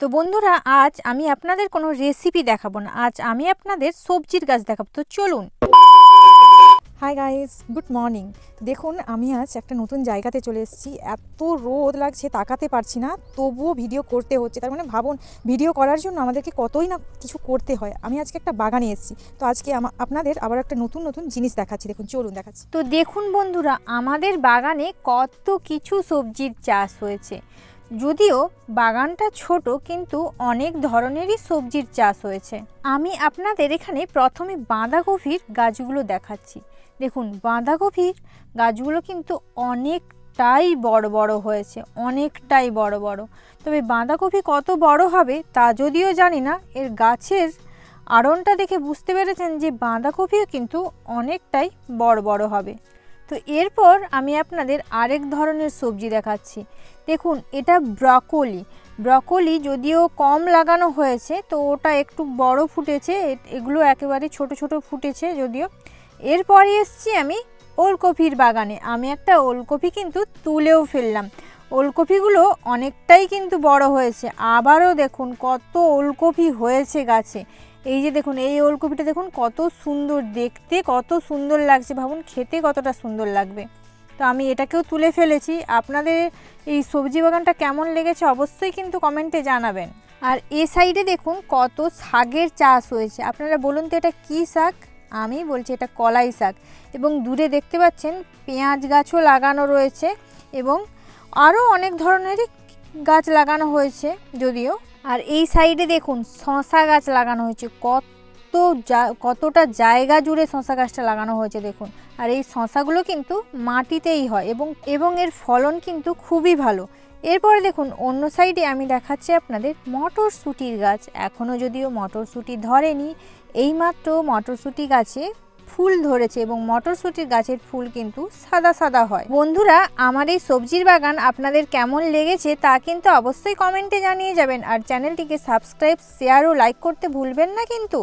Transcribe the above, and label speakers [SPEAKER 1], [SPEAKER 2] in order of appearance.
[SPEAKER 1] তো বন্ধুরা, আজ আমি আপনাদের কোনো রেসিপি দেখাবো না। আজ আমি আপনাদের সবজির গাছ দেখাবো। তো চলুন।
[SPEAKER 2] হাই গাইস গুড মর্নিং দেখুন, আমি আজ একটা নতুন জায়গাতে চলে এসেছি। এত রোদ লাগছে, তাকাতে পারছি না। তবুও ভিডিও করতে হচ্ছে। তার মানে ভাবুন ভিডিও করার জন্য আমাদেরকে কতই না কিছু করতে হয়। আমি আজকে একটা বাগানে এসেছি। তো আজকে আপনাদের আবার একটা নতুন নতুন জিনিস দেখাচ্ছি। দেখুন, চলুন দেখাচ্ছি।
[SPEAKER 1] তো দেখুন বন্ধুরা, আমাদের বাগানে কত কিছু সবজির চাষ হয়েছে। যদিও বাগানটা ছোট, কিন্তু অনেক ধরনেরই সবজির চাষ হয়েছে। আমি আপনাদের এখানে প্রথমে বাঁধাকপির গাছগুলো দেখাচ্ছি। দেখুন, বাঁধাকপির গাছগুলো কিন্তু অনেকটাই বড় বড় হয়েছে, অনেকটাই বড় বড়। তবে বাঁধাকপি কত বড় হবে তা যদিও জানি না, এর গাছের আড়নটা দেখে বুঝতে পেরেছেন যে বাঁধাকপিও কিন্তু অনেকটাই বড় বড় হবে। তো এরপর আমি আপনাদের আরেক ধরনের সবজি দেখাচ্ছি। দেখুন, এটা ব্রকোলি। ব্রকলি যদিও কম লাগানো হয়েছে, তো ওটা একটু বড় ফুটেছে এগুলো একেবারে ছোট ছোট ফুটেছে যদিও। এরপরে এসছি আমি ওলকপির বাগানে। আমি একটা ওলকপি কিন্তু তুলেও ফেললাম। ওলকপিগুলো অনেকটাই কিন্তু বড় হয়েছে। আবারও দেখুন, কত ওলকপি হয়েছে গাছে। এই যে দেখুন, এই ওলকপিটা দেখুন, কত সুন্দর দেখতে, কত সুন্দর লাগছে ভাবুন, খেতে কতটা সুন্দর লাগবে। তো আমি এটাকেও তুলে ফেলেছি। আপনাদের এই সবজি বাগানটা কেমন লেগেছে অবশ্যই কিন্তু কমেন্টে জানাবেন। আর এ সাইডে দেখুন, কত শাকের চাষ হয়েছে। আপনারা বলুন তো, এটা কী শাক? আমি বলছি, এটা কলাই শাক। এবং দূরে দেখতে পাচ্ছেন, পেঁয়াজ গাছও লাগানো রয়েছে এবং আরও অনেক ধরনেরই গাছ লাগানো হয়েছে যদিও। আর এই সাইডে দেখুন শশা গাছ লাগানো হয়েছে। কত কতটা জায়গা জুড়ে শশা গাছটা লাগানো হয়েছে দেখুন। আর এই শশাগুলো কিন্তু মাটিতেই হয় এবং এবং এর ফলন কিন্তু খুবই ভালো। এরপরে দেখুন অন্য সাইডে আমি দেখাচ্ছি আপনাদের মটরশুঁটির গাছ। এখনও যদিও মটরশুঁটি ধরেনি, এইমাত্র মটরশুঁটি গাছে ফুল ধরেছে এবং মটরশুঁটির গাছের ফুল কিন্তু সাদা সাদা হয়। বন্ধুরা, আমার এই সবজির বাগান আপনাদের কেমন লেগেছে তা কিন্তু অবশ্যই কমেন্টে জানিয়ে যাবেন। আর চ্যানেলটিকে সাবস্ক্রাইব, শেয়ার ও লাইক করতে ভুলবেন না কিন্তু।